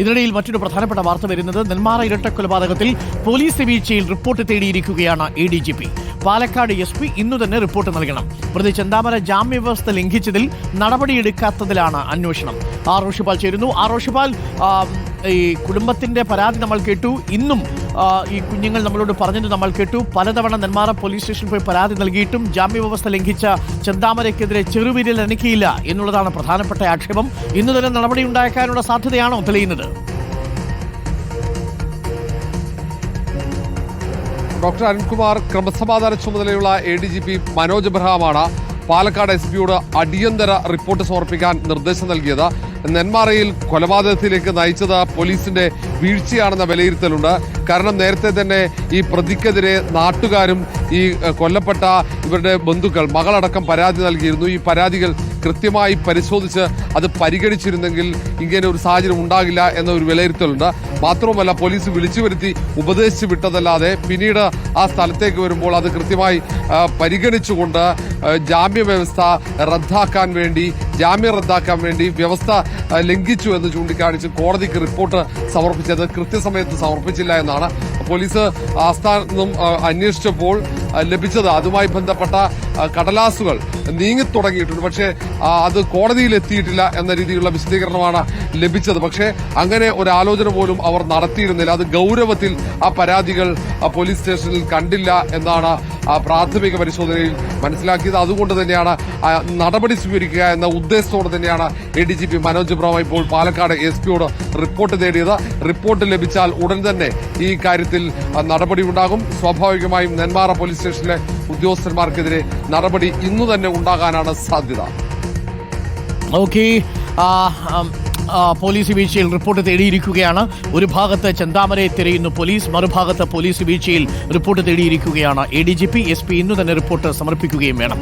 ഇതിനിടയിൽ മറ്റൊരു പ്രധാനപ്പെട്ട വാർത്ത വരുന്നത് നെന്മാറ ഇരട്ടക്കൊലപാതകത്തിൽ പോലീസ് വീഴ്ചയിൽ report തേടിയിരിക്കുകയാണ് A D G P. Palakkad S P ഇന്നു തന്നെ റിപ്പോർട്ട് നൽകണം. പ്രതി ചെന്താമര ജാമ്യവ്യവസ്ഥ ലംഘിച്ചതിൽ നടപടിയെടുക്കാത്തതിലാണ് അന്വേഷണം. ആർ റോഷിപാൽ ചേരുന്നു. ആർ റോഷിപാൽ ഈ കുടുംബത്തിന്റെ പരാതി നമ്മൾ കേട്ടു. ഇന്നും ഈ കുഞ്ഞുങ്ങൾ നമ്മളോട് പറഞ്ഞത് നമ്മൾ കേട്ടു. പലതവണ നെന്മാറ പോലീസ് സ്റ്റേഷനിൽ പോയി പരാതി നൽകിയിട്ടും ജാമ്യവ്യവസ്ഥ ലംഘിച്ച ചെന്താമരയ്ക്കെതിരെ ചെറുവിരൽ അനക്കിയില്ല എന്നുള്ളതാണ് പ്രധാനപ്പെട്ട ആക്ഷേപം. ഇന്ന് തന്നെ നടപടി ഉണ്ടാക്കാനുള്ള സാധ്യതയാണോ തെളിയുന്നത്? ഡോക്ടർ അരുൺകുമാർ ക്രമസമാധാന ചുമതലയുള്ള A D G P Manoj എബ്രഹാമാണ്. Palakkad S പിയോട് അടിയന്തര റിപ്പോർട്ട് സമർപ്പിക്കാൻ നിർദ്ദേശം നൽകിയത് നെന്മാറയിൽ കൊലപാതകത്തിലേക്ക് നയിച്ചത് പോലീസിന്റെ വീഴ്ചയാണെന്ന വിലയിരുത്തലുണ്ട്. കാരണം നേരത്തെ തന്നെ ഈ പ്രതിക്കെതിരെ നാട്ടുകാരും ഈ കൊല്ലപ്പെട്ട ഇവരുടെ ബന്ധുക്കൾ മകളടക്കം പരാതി നൽകിയിരുന്നു. ഈ പരാതികൾ കൃത്യമായി പരിശോധിച്ച് അത് പരിഗണിച്ചിരുന്നെങ്കിൽ ഇങ്ങനെ ഒരു സാഹചര്യം ഉണ്ടാകില്ല എന്ന ഒരു വിലയിരുത്തലുണ്ട്. മാത്രവുമല്ല പോലീസ് വിളിച്ചു വരുത്തി ഉപദേശിച്ചു വിട്ടതല്ലാതെ പിന്നീട് ആ സ്ഥലത്തേക്ക് വരുമ്പോൾ അത് കൃത്യമായി പരിഗണിച്ചുകൊണ്ട് ജാമ്യ വ്യവസ്ഥ റദ്ദാക്കാൻ വേണ്ടി ജാമ്യം റദ്ദാക്കാൻ വേണ്ടി വ്യവസ്ഥ ലംഘിച്ചു എന്ന് ചൂണ്ടിക്കാണിച്ച് കോടതിക്ക് റിപ്പോർട്ട് സമർപ്പിച്ചത് കൃത്യസമയത്ത് സമർപ്പിച്ചില്ല എന്നാണ്. പോലീസ് ആസ്ഥാനം അന്വേഷിച്ചപ്പോൾ ലഭിച്ചത് അതുമായി ബന്ധപ്പെട്ട കടലാസുകൾ നീങ്ങി നീങ്ങിത്തുടങ്ങിയിട്ടുണ്ട് പക്ഷേ അത് കോടതിയിൽ എത്തിയിട്ടില്ല എന്ന രീതിയിലുള്ള വിശദീകരണമാണ് ലഭിച്ചത്. പക്ഷേ അങ്ങനെ ഒരു ആലോചന പോലും അവർ നടത്തിയിരുന്നില്ല. അത് ഗൗരവത്തിൽ ആ പരാതികൾ പോലീസ് സ്റ്റേഷനിൽ കണ്ടില്ല എന്നാണ് പ്രാഥമിക പരിശോധനയിൽ മനസ്സിലാക്കിയത്. അതുകൊണ്ട് തന്നെയാണ് നടപടി സ്വീകരിക്കുക എന്ന ഉദ്ദേശത്തോടെ തന്നെയാണ് A D G P Manoj ബ്രഹ്മ ഇപ്പോൾ പാലക്കാട് എസ് പിയോട് റിപ്പോർട്ട് തേടിയത്. റിപ്പോർട്ട് ലഭിച്ചാൽ ഉടൻ തന്നെ ഈ കാര്യത്തിൽ നടപടി ഉണ്ടാകും. സ്വാഭാവികമായും നെന്മാറ പോലീസ് സ്റ്റേഷനിലെ ഉദ്യോഗസ്ഥന്മാർക്കെതിരെ നടപടി ഇന്നു തന്നെ ഉണ്ടാകാനാണ് സാധ്യത. പോലീസ് വീഴ്ചയിൽ റിപ്പോർട്ട് തേടിയിരിക്കുകയാണ്. ഒരു ഭാഗത്ത് ചെന്താമരയെ തിരയുന്നു പോലീസ് മറുഭാഗത്ത് പോലീസ് വീഴ്ചയിൽ report തേടിയിരിക്കുകയാണ് A D G P S P ഇന്നു തന്നെ റിപ്പോർട്ട് സമർപ്പിക്കുകയും വേണം.